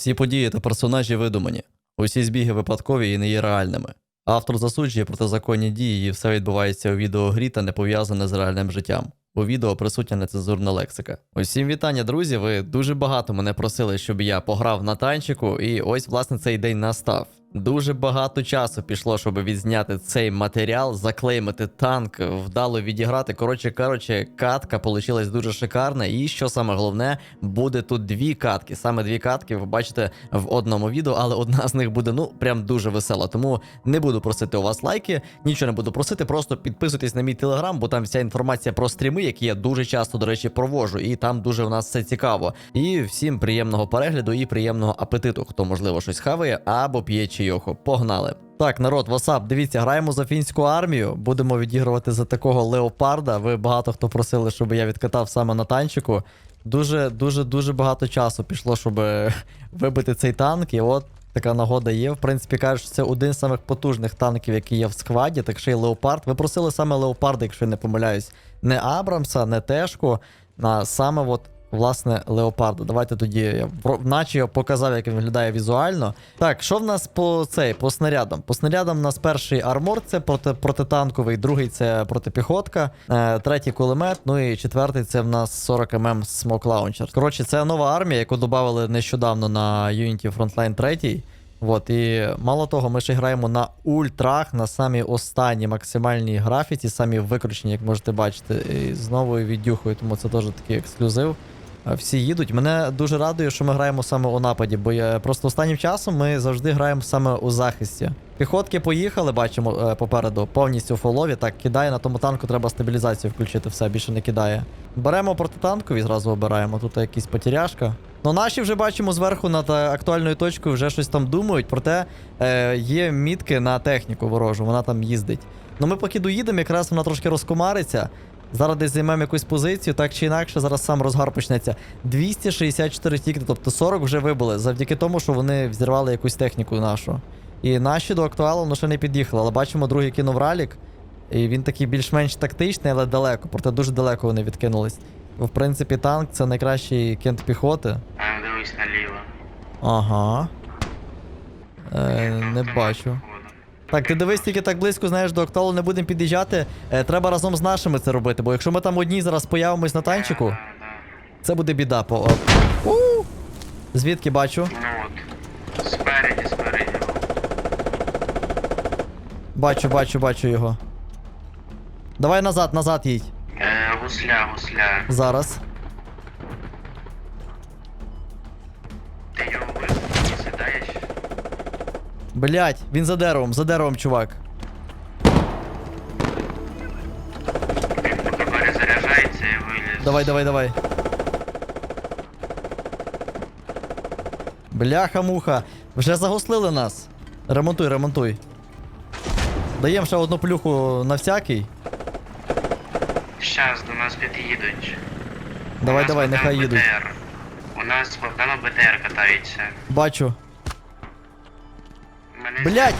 Всі події та персонажі видумані. Усі збіги випадкові і не є реальними. Автор засуджує протизаконні дії, і все відбувається у відеогрі та не пов'язане з реальним життям. У відео присутня нецензурна лексика. Усім вітання, друзі. Ви дуже багато мене просили, щоб я пограв на танчику, і ось власне цей день настав. Дуже багато часу пішло, щоб відзняти цей матеріал, заклеймити танк, вдало відіграти. Коротше кажучи, катка получилась дуже шикарна. І що саме головне, буде тут дві катки. Саме дві катки ви бачите в одному відео, але одна з них буде ну прям дуже весела. Тому не буду просити у вас лайки, нічого не буду просити. Просто підписуйтесь на мій телеграм, бо там вся інформація про стріми, які я дуже часто, до речі, провожу. І там дуже у нас все цікаво. І всім приємного перегляду і приємного апетиту, хто можливо щось хаває або п'є чайоху. Погнали! Так, народ, васап, дивіться, граємо за фінську армію. Будемо відігрувати за такого леопарда. Ви багато хто просили, щоб я відкатав саме на танчику. Дуже, дуже, дуже багато часу пішло, щоб вибити цей танк. І от така нагода є. В принципі, кажуть, що це один з самих потужних танків, який є в скваді, так ще й леопард. Ви просили саме леопарда, якщо я не помиляюсь. Не Абрамса, не Тешку, а саме от. Власне, леопарда. Давайте тоді я наче я показав, як він виглядає візуально. Так, що в нас по цей, по снарядам? По снарядам у нас перший армор, це проти, протитанковий, другий це протипіхотка, е, третій кулемет, ну і четвертий це в нас 40 мм Launcher. Коротше, це нова армія, яку додали нещодавно на Unity Frontline 3. От, і мало того, ми ще граємо на ультрах, на самій останній максимальній графіці, самі викручені, як можете бачити, і з новою віддюхою, тому це теж такий ексклюзив. Всі їдуть. Мене дуже радує, що ми граємо саме у нападі, бо просто останнім часом ми завжди граємо саме у захисті. Піхотки поїхали, бачимо е, попереду, повністю фолові. Так, кидає на тому танку, треба стабілізацію включити, все більше не кидає. Беремо протитанкові, зразу обираємо. Тут якийсь потеряшка. Ну, наші вже бачимо зверху над е, актуальною точкою, вже щось там думають, проте е, є мітки на техніку ворожу, вона там їздить. Ну ми поки доїдемо, якраз вона трошки розкомариться. Зараз десь займемо якусь позицію, так чи інакше, зараз сам розгар почнеться. 264 тікти, тобто 40 вже вибили, завдяки тому, що вони взірвали якусь техніку нашу. І наші до актуалу ну, ще не під'їхали, але бачимо, другий кинув ралік. І він такий більш-менш тактичний, але далеко, проте дуже далеко вони відкинулись. В принципі, танк це найкращий кент піхоти. Дивись наліво. Ага. Е, не бачу. Так, ти дивись, тільки так близько, знаєш, до актуалу не будемо під'їжджати. Е, треба разом з нашими це робити, бо якщо ми там одні зараз появимось на танчику, це буде біда. По... У! Звідки бачу? Ну от. Спереді, спереді. Бачу, бачу, бачу його. Давай назад, назад їдь. Е, гусля, гусля. Зараз. Блять, він за деревом, за деревом, чувак. Перезаряджається і виліз. Давай, давай, давай. Бляха-муха. Вже загуслили нас. Ремонтуй, ремонтуй. Даємо ще одну плюху на всякий. Щас до нас під'їдуть. У Давай, нас давай, Богдан нехай їдуть. БТР. У нас Богдан БТР катається. Бачу. Мене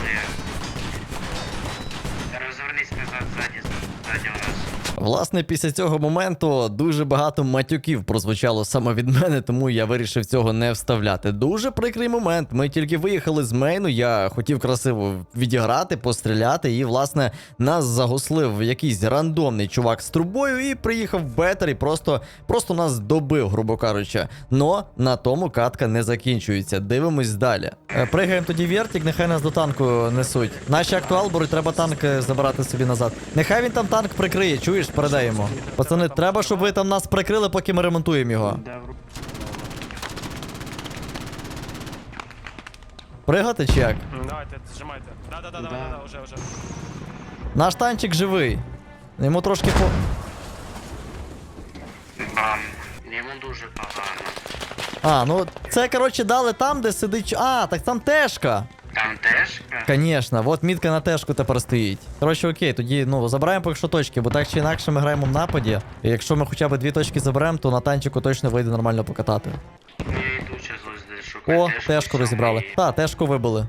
Власне, після цього моменту дуже багато матюків прозвучало саме від мене, тому я вирішив цього не вставляти. Дуже прикрий момент. Ми тільки виїхали з мейну. Я хотів красиво відіграти, постріляти, і, власне, нас загуслив якийсь рандомний чувак з трубою і приїхав бетер і просто, просто нас добив, грубо кажучи. Но на тому катка не закінчується. Дивимось далі. Е, Пригаємо тоді вертик, нехай нас до танку несуть. Наші актуал беруть, треба танк е, забирати собі назад. Нехай він там танк прикриє, чуєш, йому. Пацани, треба, щоб ви там нас прикрили, поки ми ремонтуємо його. Пригати чи як? Давайте, зжимайте. Да, да, да, давай, да, да, уже, уже. Наш танчик живий. Йому трошки по. Йому дуже погано. А, ну це коротше дали там, де сидить. А, так там тешка. Там тежка? Конечно, от мітка на тежку тепер стоїть. Коротше, окей, тоді ну забираємо поки що точки, бо так чи інакше ми граємо в нападі. І якщо ми хоча б дві точки заберемо, то на танчику точно вийде нормально покатати. Я йду зараз ось шукати. О, тежку розібрали. Та, тежку вибили.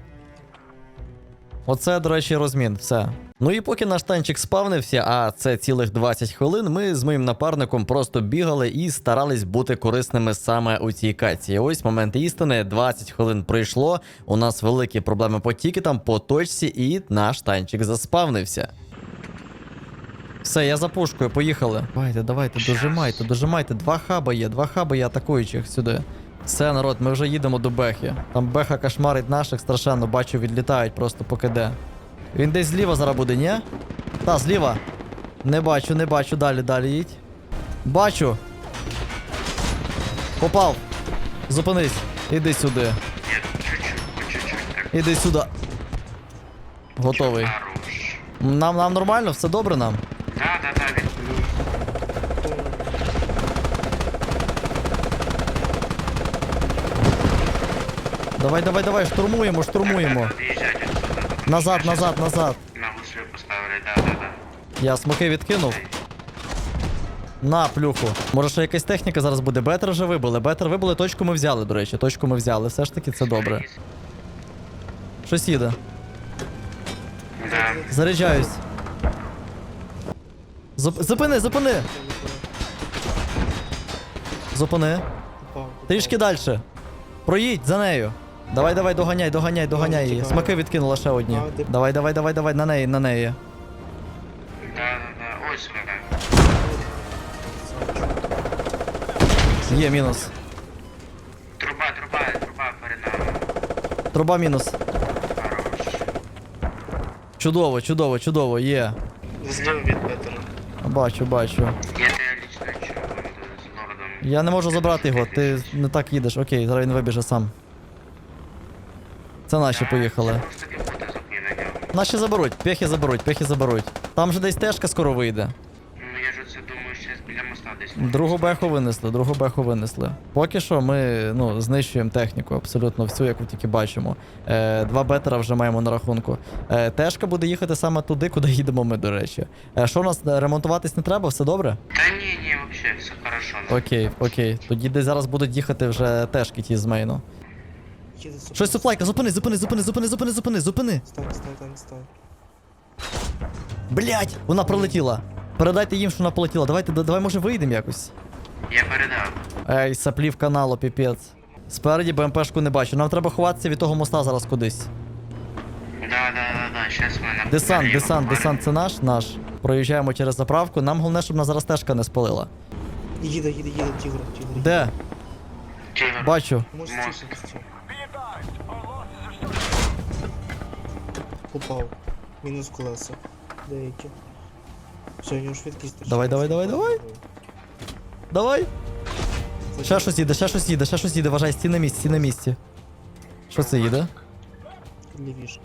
Оце, до речі, розмін, все. Ну і поки наш танчик спавнився, а це цілих 20 хвилин, ми з моїм напарником просто бігали і старались бути корисними саме у цій каці. Ось момент істини, 20 хвилин пройшло. У нас великі проблеми по тікетам, по точці, і наш танчик заспавнився. Все, я за пушкою, поїхали. Давайте, давайте, дожимайте, дожимайте. Два хаба є, два хаба є атакуючих сюди. Все, народ, ми вже їдемо до Бехи. Там Беха кошмарить наших страшенно, бачу, відлітають просто по КД. Він десь зліва зараз буде, ні? Та, зліва. Не бачу, не бачу, далі, далі їдь. Бачу. Попав. Зупинись. Іди сюди. Іди сюди. Готовий. Нам, нам нормально, все добре нам. Да, да, да, Давай, давай, давай, штурмуємо, штурмуємо. Назад, назад, назад. На гуслю поставили, да, да, да. Я смоки відкинув. На, плюху. Може ще якась техніка зараз буде. Бетер вже вибили. Бетер вибили, точку ми взяли, до речі. Точку ми взяли. Все ж таки це добре. Щось їде. Да. Заряджаюсь. Зуп... Зупини, зупини! Зупини. Трішки далі. Проїдь за нею. Давай, давай, доганяй, доганяй, доганяй її. Смаки відкинула ще одні. Давай, давай, давай, давай, на неї, на неї. Да, да, да. Ось вона. Є мінус. Труба, труба, труба перед нами. Труба мінус. Хорош. Чудово, чудово, чудово, є. Зліва від Беттера. Бачу, бачу. Я тебе лично чую з лордом. Я не можу забрати його, ти не так їдеш. Окей, зараз він вибіже сам. Це наші поїхали. Наші заберуть, пехи заберуть, пехи заберуть. Там же десь тежка скоро вийде. Ну я ж оце думаю, що біля моста десь. Другу беху винесли, другу беху винесли. Поки що ми ну, знищуємо техніку абсолютно всю, яку тільки бачимо. Е, два бетера вже маємо на рахунку. Е, тежка буде їхати саме туди, куди їдемо ми, до речі. Е, що у нас е, ремонтуватись не треба, все добре? Та ні, ні, вообще, все хорошо. Окей, окей. Тоді десь зараз будуть їхати вже тежки ті з мейну. Щось суплайка, зупини, зупини, зупини, зупини, зупини, зупини, зупини. Стань, стань, стань, стань. Блять, вона пролетіла. Передайте їм, що вона полетіла. Давайте, да- давай, може, вийдемо якось. Я передав. Ей, саплів каналу, піпець. Спереді БМПшку не бачу. Нам треба ховатися від того моста зараз кудись. Да, да, да, да, щас ми на Десант, десант, десант це наш, наш. Проїжджаємо через заправку. Нам головне, щоб нас зараз тежка не спалила. Їде, їде, їде, тігр, тігр. Де? Тігр. Бачу. Може Мост. Упав. Мінус колеса. Деякі. Все, нього швидкість. Давай, давай, давай, давай. Давай. Ще щось їде, ще щось їде, ще щось їде. Вважай, стій на місці, стій на місці. Що це їде? Лівіше.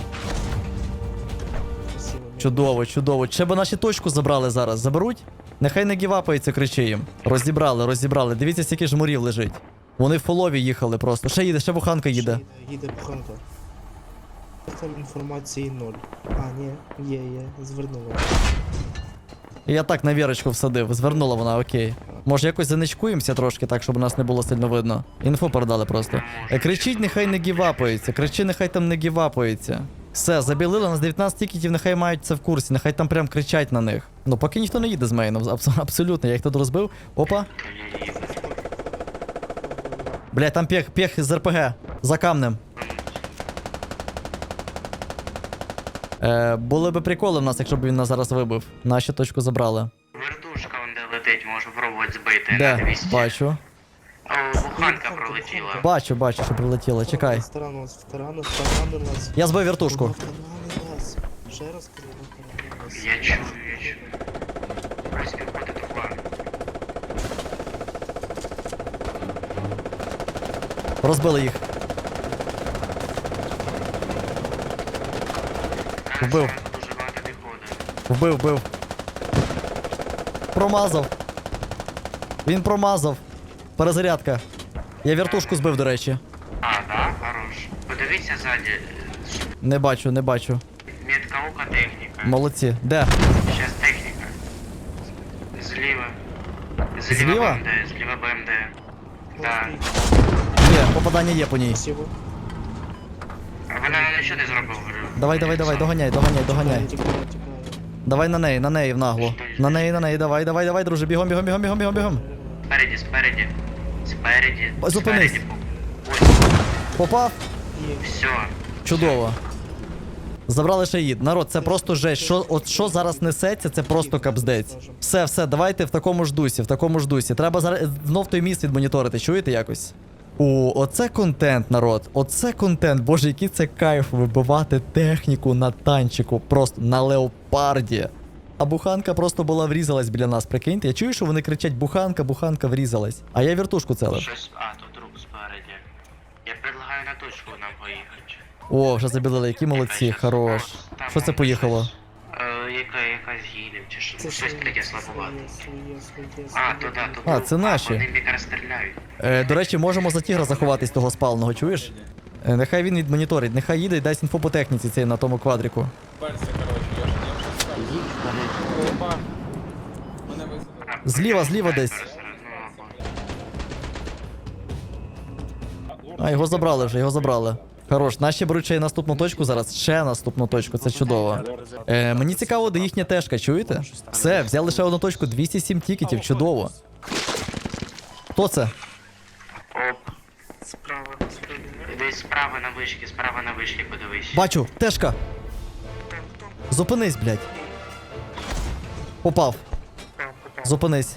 Красиво. Чудово, чудово. Ще би наші точку забрали зараз. Заберуть? Нехай не гівапається, кричи їм. Розібрали, розібрали. Дивіться, скільки жмурів лежить. Вони в фолові їхали просто. Ще їде, ще буханка їде. Їде, їде буханка. Там інформації ноль. А, ні, є, є, звернула. Я так на вірочку всадив. Звернула вона, окей. Може якось заничкуємося трошки, так, щоб нас не було сильно видно. Інфу передали просто. Е, Кричіть, нехай не гівапається. Кричи, нехай там не гівапається. Все, забілили нас 19 тікетів, нехай мають це в курсі, нехай там прям кричать на них. Ну поки ніхто не їде з мейну, абс- абсолютно. Я їх тут розбив. Опа. Блять, там пех, пех з РПГ. За камнем. Е, були би приколи в нас, якщо б він нас зараз вибив. Наші точку забрали. Вертушка вон де летить, можу пробувати збити на Де? 200. Бачу. О, буханка пролетіла. Бачу, бачу, що прилетіло. Чекай. Старано нас, старано, старано нас. Я збив вертушку. Нас. Ще раз кажу, втарани нас. Я чую, я чую піхота труба. Розбили їх. Вбив. Вбив, вбив. Промазав. Він промазав. Перезарядка. Я вертушку збив, до речі. А, да? Хорош. Подивіться ззаді. Не бачу, не бачу. Метка ока техніка. Молодці. Де? Щас техніка. Зліва. Зліва? БМД, зліва БМД. Да. Є, попадання є по ній. Красиво. А вона нічого не зробила. Давай, давай, давай, доганяй, доганяй, доганяй. Давай на неї, на неї в наглу. На неї, на неї, давай, давай, давай, друже, бігом, бігом, бігом, бігом, бігом, бігом. Спереді, спереді. Спереді. Зупинись. спереді. Попав? Все. Чудово. Забрали ще їд. Народ, це просто жесть. Що, от що зараз несеться, це просто капздець. Все, все, давайте в такому ж дусі, в такому ж дусі. Треба зараз знов той міст відмоніторити, чуєте якось? О, оце контент, народ. Оце контент. Боже, який це кайф вибивати техніку на танчику, просто на леопарді. А буханка просто була врізалась біля нас. Прикиньте, я чую, що вони кричать буханка, буханка врізалась. А я вертушку целив. Щось. А, тут друг спереді. Я предлагаю на точку нам поїхати. О, вже забілили, які молодці, хорош. Що це поїхало? Яка, якась гілів чи що. Це щось своє, таке своє, своє, А, то да, тут. А, це наші. Вони якраз стріляють. Е, до речі, можемо за тігра заховатись того спаленого, чуєш? Е, нехай він відмоніторить, нехай їде і дасть інфу по техніці цей на тому квадріку. Перся, коротше, я ж я ж сказав. Опа. Мене висадили. Зліва, зліва десь. А, його забрали вже, його забрали. Хорош, наші беруть ще й наступну точку зараз, ще наступну точку, це чудово. Е, мені цікаво, де їхня тежка, чуєте? Все, взяли ще одну точку, 207 тікетів, чудово. Хто це? Оп. Справа, справа. Десь справа на вишки, справа на вишки, подивись. Бачу, тежка. Зупинись, блядь. Попав. Зупинись.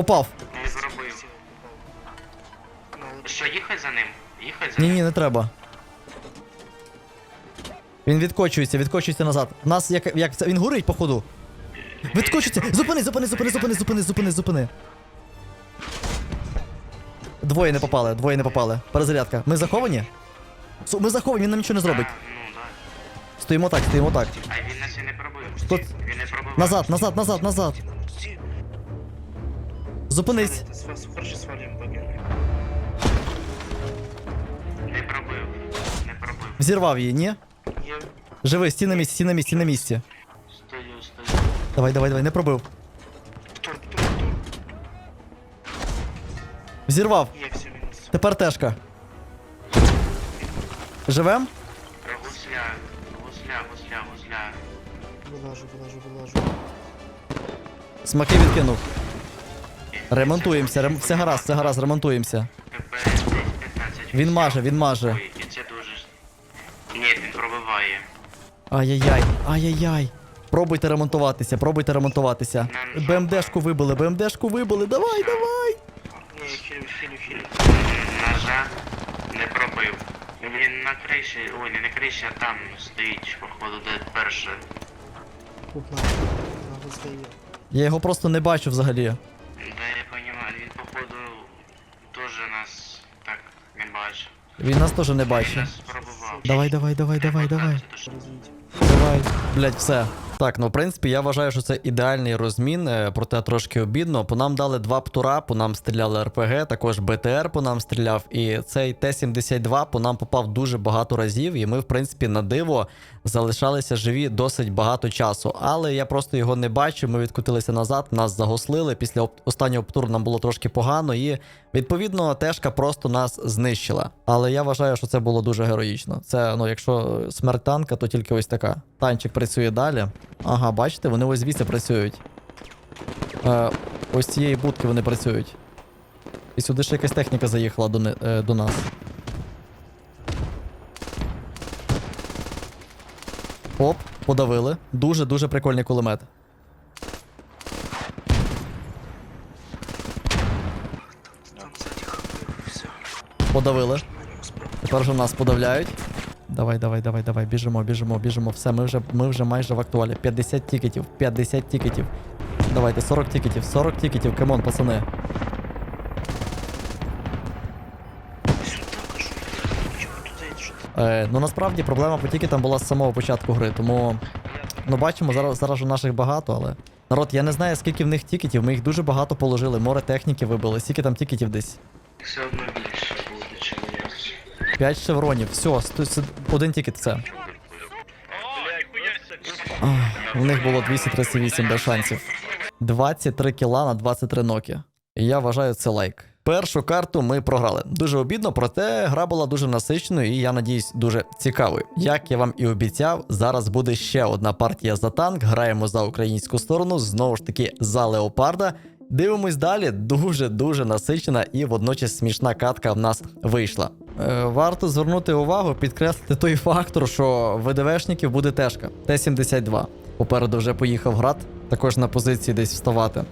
Попав. Не зробив. Що, їхать за ним? Їхать за Ні, ним? ні, не треба. Він відкочується, відкочується назад. У нас як, як це. Він горить, походу. Відкочується! Зупини, зупини, зупини, зупини, зупини, зупини, зупини. Двоє не попали, двоє не попали. Перезарядка. Ми заховані? Су- Ми заховані, він нам нічого не зробить. А, ну да. Стоїмо так, стоїмо так. А він нас і не пробив. Тут- Він не пробив. Назад, назад, назад, назад. Зупинись. Не пробив. Не пробив. Взірвав її, ні? Є. Живи, стій на місці, стій на місці, стій на місці. Стою, стою. Давай, давай, давай, не пробив. Хто, хто, хто? Взірвав. Є все мінус. Тепер тежка. Живем? Гусля, гусля, гусля, гусля. Вилажу, вилажу, вилажу. Смаки відкинув. Ремонтуємося, рем... все гаразд, все гаразд, ремонтуємося. ПП десь 15. Він маже, він маже. Ні, він пробиває. Ай-яй-яй, ай-яй-яй. Пробуйте ремонтуватися, пробуйте ремонтуватися. БМДшку вибили, БМДшку вибили, давай, давай. Ні, хілю, хілю, хілю. На жаль, не пробив. Він на криші, ой, не на криші, а там стоїть, походу, де перше. Я його просто не бачу взагалі. Да, я понимаю, він, походу, теж нас так не бачить. Він нас теж не бачить. Давай, давай, давай, давай, давай. Давай. Блять, все. Так, ну в принципі, я вважаю, що це ідеальний розмін, е, проте трошки обідно. По нам дали два птура, по нам стріляли РПГ, також БТР по нам стріляв. І цей Т-72 по нам попав дуже багато разів, і ми, в принципі, на диво залишалися живі досить багато часу. Але я просто його не бачив. Ми відкотилися назад, нас загослили. Після останнього птуру нам було трошки погано, і відповідно тежка просто нас знищила. Але я вважаю, що це було дуже героїчно. Це ну, якщо смерть танка, то тільки ось така. Танчик працює далі. Ага, бачите, вони ось звідси працюють. Е, ось цієї будки вони працюють. І сюди ще якась техніка заїхала до, е, до нас. Оп, подавили. Дуже-дуже прикольний кулемет. Подавили. Тепер вже нас подавляють. Давай, давай, давай, давай. Біжимо, біжимо, біжимо. Все, ми вже, ми вже майже в актуалі. 50 тікетів, 50 тікетів. Давайте, 40 тікетів, 40 тікетів, камон, пацани. Е, ну насправді проблема по тікетам була з самого початку гри, тому. Ну бачимо, зараз, зараз у наших багато, але. Народ, я не знаю, скільки в них тікетів, ми їх дуже багато положили, море техніки вибили, скільки там тікетів десь. Все одно більше буде, чим я. 5 шевронів, все, один тікет це. У них було 238 без шансів. 23 кіла на 23 ноки. І я вважаю це лайк. Першу карту ми програли. Дуже обідно, проте гра була дуже насиченою і я надіюсь, дуже цікавою. Як я вам і обіцяв, зараз буде ще одна партія за танк. Граємо за українську сторону, знову ж таки за леопарда. Дивимось далі, дуже дуже насичена і водночас смішна катка в нас вийшла. Е, варто звернути увагу, підкреслити той фактор, що ВДВшників буде тежка. Т-72. Попереду вже поїхав град, також на позиції десь вставати.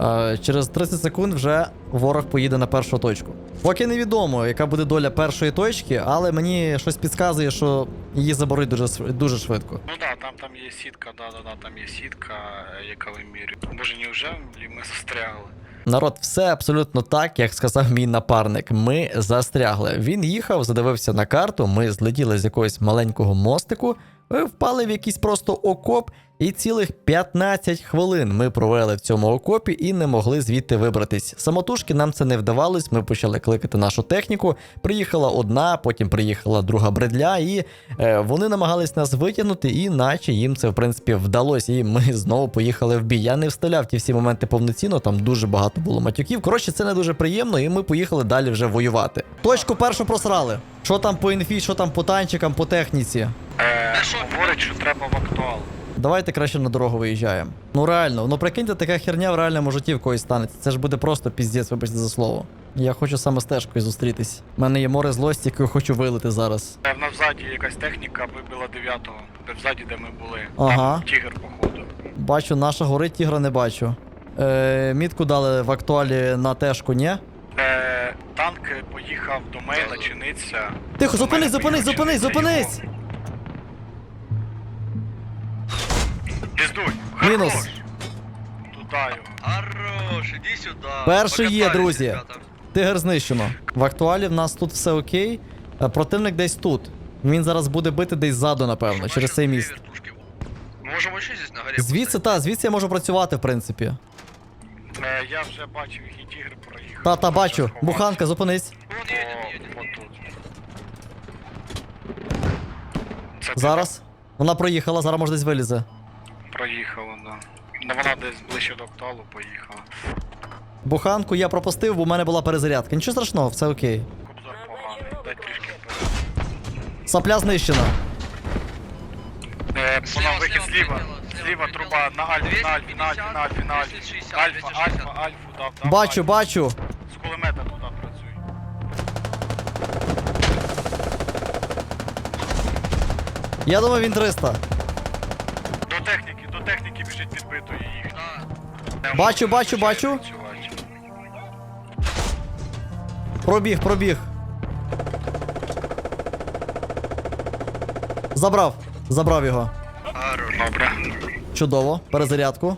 Е, через 30 секунд вже ворог поїде на першу точку. Поки невідомо, яка буде доля першої точки, але мені щось підказує, що її заборуть дуже, дуже швидко. Ну да, там, там є сітка, да, да, да, там є сітка, е, яка вимірює. Боже, неужели ми застрягли? Народ, все абсолютно так, як сказав мій напарник. Ми застрягли. Він їхав, задивився на карту. Ми злетіли з якогось маленького мостику, е, впали в якийсь просто окоп, і цілих 15 хвилин ми провели в цьому окопі і не могли звідти вибратись. Самотужки нам це не вдавалось. Ми почали кликати нашу техніку. Приїхала одна, потім приїхала друга бредля, і е, вони намагались нас витягнути, і наче їм це в принципі вдалося. І ми знову поїхали в бій. Я не вставляв ті всі моменти повноцінно, там дуже багато було матюків. Коротше, це не дуже приємно, і ми поїхали далі вже воювати. Точку першу просрали. Що там по інфі, що там по танчикам, по техніці. Е, говорить, що треба в актуал. Давайте краще на дорогу виїжджаємо. Ну реально, ну прикиньте, така херня в реальному житті в когось станеться. Це ж буде просто піздець, вибачте за слово. Я хочу саме з Тежкою зустрітись. У мене є море злості, яку я хочу вилити зараз. Е, в нас ззаді якась техніка вибила дев'ятого. Де взаді, де ми були. Ага. Там тігр, походу. Бачу, наша горить тігра не бачу. Е, мітку дали в актуалі на тежку, ні? Е, танк поїхав до мейна, чиниться. Тихо, зупинись, зупинись, зупинись, зупинись! Піздуй! Мінус. Туда його. Хорош, иди сюда. Перший є, друзі. ребята. Тигр знищено. В актуалі в нас тут все окей. Е, Противник десь тут. Він зараз буде бити десь ззаду, напевно, Бачу, через цей міст. вертушки. Мы можем здесь на горе Звідси, та, звідси я можу працювати, в принципі. Е, я вже бачив, який тігр проїхав. Та, та, бачу. Буханка, зупинись. Вон. О, отут. Це ти Зараз. Вона проїхала, зараз може десь вилізе. Проїхала, да. Ну вона десь ближче до окталу поїхала. Буханку я пропустив, бо в мене була перезарядка. Нічого страшного, все окей. Кобзар поганий. Дай трішки вперед. Сапля знищена. Е, вона вихід слева, зліва. слева, Зліва слева, труба на альфі, на альфі, на альфі, на альфі, на альфі. 260, Альфа, 260. альфа, альфу дав, дав. Бачу, альфу. бачу. З кулемета туди працюй. Я думаю, він 300. До техніки, до техніки підбитої їх. Бачу, бачу, бачу. Пробіг, пробіг. Забрав. Забрав його. Добре. Чудово. Перезарядку.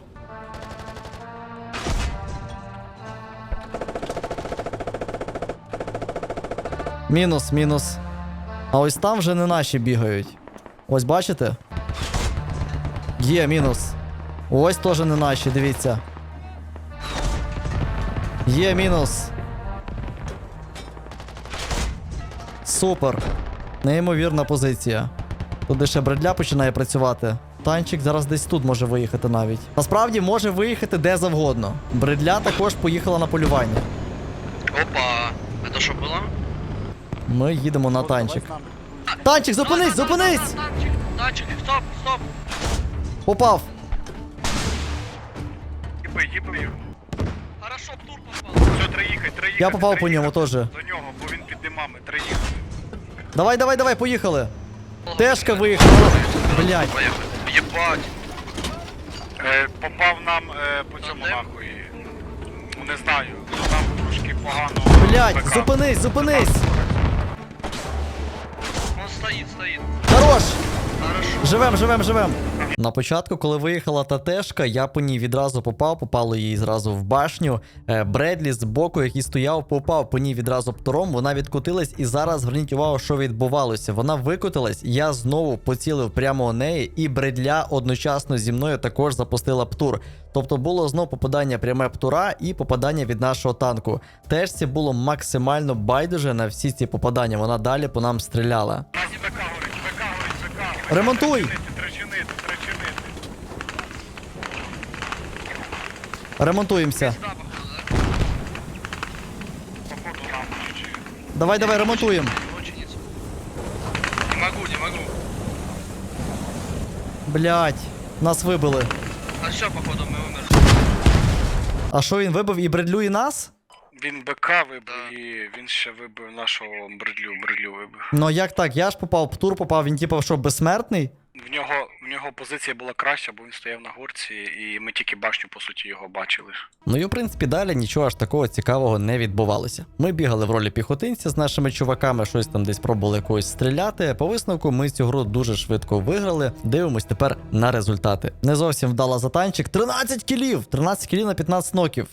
Мінус, мінус. А ось там вже не наші бігають. Ось бачите? Є, мінус. Ось теж не наші, дивіться. Є мінус. Супер. Неймовірна позиція. Тут де ще бредля починає працювати. Танчик зараз десь тут може виїхати навіть. Насправді може виїхати де завгодно. Бредля також поїхала на полювання. Опа. Это что было? Ми їдемо на танчик. Танчик, зупинись, зупинись! Танчик, танчик, стоп, стоп. Попав. Його. Хорошо, тур попал. Все, треба їхати. Я попав по ньому теж. До нього, бо він під димами, їхати. Давай, давай, давай, поїхали. Тежка виїхала. Блять. Поехали. Ебать. Е, попав нам е, по цьому нахуй. Ну, Не знаю, нам трошки погано. Блять, зупинись, зупинись. Он стоит, стоит. Хорош. Живем, живем, живем. На початку, коли виїхала та тежка, я по ній відразу попав, попало їй зразу в башню. Е, Бредлі з боку, який стояв, попав по ній відразу птуром. Вона відкотилась, і зараз зверніть увагу, що відбувалося. Вона викотилась, я знову поцілив прямо у неї, і бредля одночасно зі мною також запустила птур. Тобто було знов попадання пряме птура і попадання від нашого танку. Тежці було максимально байдуже на всі ці попадання. Вона далі по нам стріляла. У нас БК горить, БК горить, БК горить. Ремонтуй! Ремонтуємося. Давай, давай, ремонтуємо. Не могу, не могу. Блять, нас вибили. А все, походу, ми умерли. А що він вибив і бредлює нас? Він БК вибив і він ще вибив нашого бредлю, бредлю вибив. Ну як так? Я ж попав, в тур попав, він типу що, безсмертний? В нього, в нього позиція була краща, бо він стояв на горці, і ми тільки башню, по суті, його бачили. Ну і в принципі далі нічого аж такого цікавого не відбувалося. Ми бігали в ролі піхотинця з нашими чуваками, щось там десь пробували когось стріляти. По висновку ми цю гру дуже швидко виграли. Дивимось тепер на результати. Не зовсім вдала за танчик. 13 кілів! 13 кілів на 15 ноків.